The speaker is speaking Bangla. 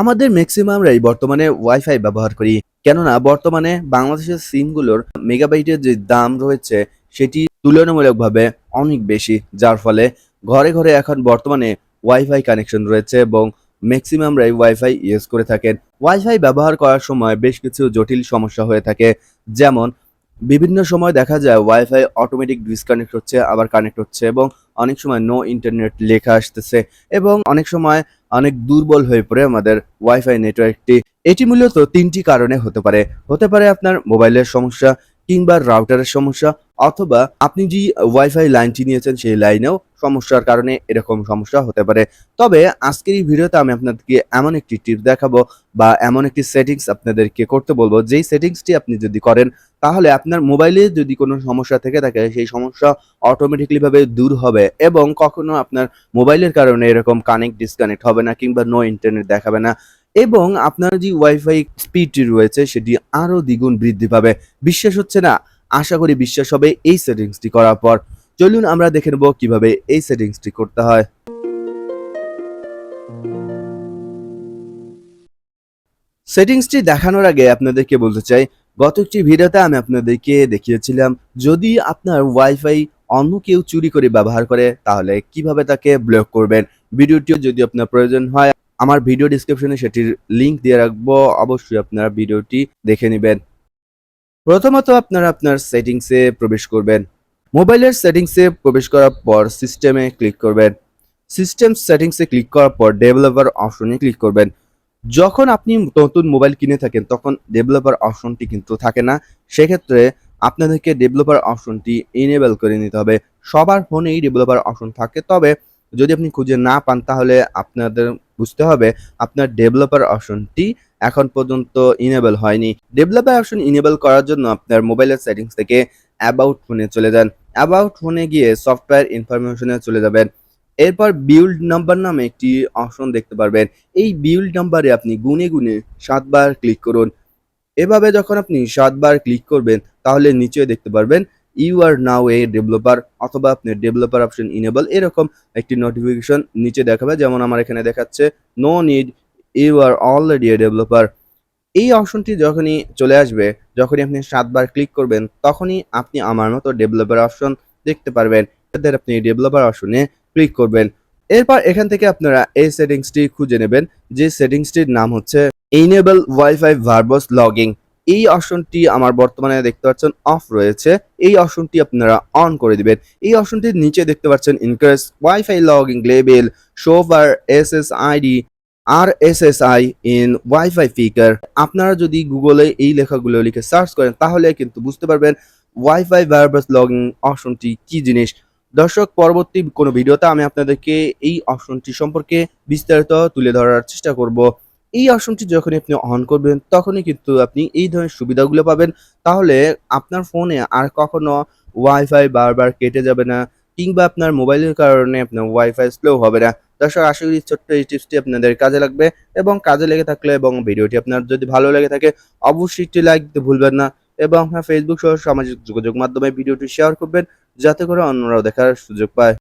আমাদের ম্যাক্সিমামরাই বর্তমানে ওয়াইফাই ব্যবহার করি। কেননা বর্তমানে বাংলাদেশের সিমগুলোর মেগাবাইটের যে দাম রয়েছে, সেটি তুলনামূলকভাবে অনেক বেশি, যার ফলে ঘরে ঘরে এখন বর্তমানে ওয়াইফাই কানেকশন রয়েছে এবং ম্যাক্সিমামরাই ওয়াইফাই ইউজ করে থাকেন। ওয়াইফাই ব্যবহার করার সময় বেশ কিছু জটিল সমস্যা হয়ে থাকে। যেমন, বিভিন্ন সময় দেখা যায় ওয়াইফাই অটোমেটিক ডিসকানেক্ট হচ্ছে, আবার কানেক্ট হচ্ছে এবং অনেক সময় নো ইন্টারনেট লেখা আসতেছে এবং অনেক সময় অনেক দুর্বল হয়ে পড়ে আমাদের ওয়াইফাই নেটওয়ার্কটি এটি মূলত তিনটি কারণে হতে পারে। হতে পারে আপনার মোবাইলের সমস্যা কিংবা রাউটারের সমস্যা, অথবা আপনি যে ওয়াইফাই লাইনটি নিয়েছেন সেই লাইনেও সমস্যার কারণে এরকম সমস্যা হতে পারে। তবে আজকের এই ভিডিওতে আমি আপনাদেরকে এমন একটি টিপ দেখাবো বা এমন একটি সেটিংস আপনাদেরকে করতে বলব। যেই সেটিংসটি আপনি যদি করেন তাহলে আপনার মোবাইলে যদি কোনো সমস্যা থেকে থাকে, সেই সমস্যা অটোমেটিকলি ভাবে দূর হবে এবং কখনো আপনার মোবাইলের কারণে এরকম কানেক্ট ডিসকানেক্ট হবে না কিংবা নো ইন্টারনেট দেখাবে না এবং আপনার যে ওয়াইফাই স্পিডটি রয়েছে, সেটি আরও দ্বিগুণ বৃদ্ধি পাবে। বিশ্বাস হচ্ছে না? আশা করি বিশ্বাস হবে এই সেটিংসটি করার পর। চলুন আমরা দেখে নেব কীভাবে এই সেটিংসটি করতে হয়। সেটিংসটি দেখানোর আগে আপনাদেরকে বলতে চাই গত একটি ভিডিওতে আমি আপনাদেরকে দেখিয়েছিলাম, যদি আপনার ওয়াইফাই অন্য কেউ চুরি করে ব্যবহার করে, তাহলে কীভাবে তাকে ব্লক করবেন? ভিডিওটিও যদি আপনার প্রয়োজন হয়, আমার ভিডিও ডিসক্রিপশনে সেটির লিংক দিয়ে রাখব, অবশ্যই আপনারা ভিডিওটি দেখে নেবেন। প্রথমত আপনারা আপনার সেটিংসে প্রবেশ করবেন। মোবাইলের সেটিংসে প্রবেশ করার পর সিস্টেমে ক্লিক করবেন। সিস্টেম সেটিংসে ক্লিক করার পর ডেভেলপার অপশনে ক্লিক করবেন। যখন আপনি নতুন মোবাইল কিনে থাকেন, তখন ডেভেলপার অপশনটি কিন্তু থাকে না। সেক্ষেত্রে আপনাদেরকে ডেভেলপার অপশনটি ইনেবল করে নিতে হবে। সবার ফোনেই ডেভেলপার অপশন থাকে। তবে যদি আপনি খুঁজে না পান, তাহলে আপনাদের বুঝতে হবে, আপনার ডেভেলপার অপশনটি এখন পর্যন্ত ইনেবল হয়নি। ডেভেলপার অপশন ইনেবল করার জন্য আপনার মোবাইলের সেটিংস থেকে অ্যাবাউট ফোনে চলে যান। অ্যাবাউট ফোনে গিয়ে সফটওয়্যার ইনফরমেশনে চলে যাবেন। এরপর বিউল্ড নাম্বার নামে একটি অপশন দেখতে পারবেন। এই বিউল্ড নাম্বারে আপনি গুনে গুনে সাতবার ক্লিক করুন। এভাবে যখন আপনি সাতবার ক্লিক করবেন, তাহলে নিচে দেখতে পারবেন you R now A developer অথবা আপনি ডেভেলপার অপশন ইনেবল এরকম একটি নোটিফিকেশন নিচে দেখাবে। যেমন আমার এখানে দেখাচ্ছে no need you are already a developer এই অপশনটি যখনই চলে আসবে, যখনই আপনি সাতবার ক্লিক করবেন, তখনই আপনি আমার মতো ডেভেলপার অপশন দেখতে পারবেন। এদের আপনি ডেভেলপার অপশনে ক্লিক করবেন। এরপর এখান থেকে আপনারা এই সেটিংসটি খুঁজে নেবেন, যে সেটিংসটির নাম হচ্ছে এনেবল ওয়াইফাই ভার্বস লগিং এই অপশনটি আমার বর্তমানে দেখতে পাচ্ছেন অফ রয়েছে। এই অপশনটি আপনারা অন করে দিবেন। এই অপশনটির নিচে দেখতে পাচ্ছেন ইনক্রেস ওয়াইফাই লগিং লেবেল শোভার S S ID R S S I in wifi picker আপনারা যদি গুগলে এই লেখাগুলো লিখে সার্চ করেন, তাহলে কিন্তু বুঝতে পারবেন ওয়াইফাই ভার্বাস লগিং অপশনটি কি জিনিস। দর্শক, পরবর্তী কোনো ভিডিওতে আমি আপনাদেরকে এই অপশনটি সম্পর্কে বিস্তারিত তুলে ধরার চেষ্টা করব। এই অপশনটি যখনই আপনি অন করবেন, তখনই কিন্তু আপনি এই ধরনের সুবিধাগুলো পাবেন। তাহলে আপনার ফোনে আর কখনো ওয়াইফাই বারবার কেটে যাবে না, কিংবা আপনার মোবাইলের কারণে আপনার ওয়াইফাই স্লো হবে না। দর্শক, আশা করি ছোট্ট এই টিপসটি আপনাদের কাজে লাগবে এবং কাজে লেগে থাকলে এবং ভিডিওটি আপনার যদি ভালো লেগে থাকে, অবশ্যই একটি লাইক দিতে ভুলবেন না। এবং ফেসবুক সহ সামাজিক যোগাযোগ মাধ্যমে ভিডিওটি শেয়ার করবেন, যাতে করে অন্যরাও দেখার সুযোগ পায়।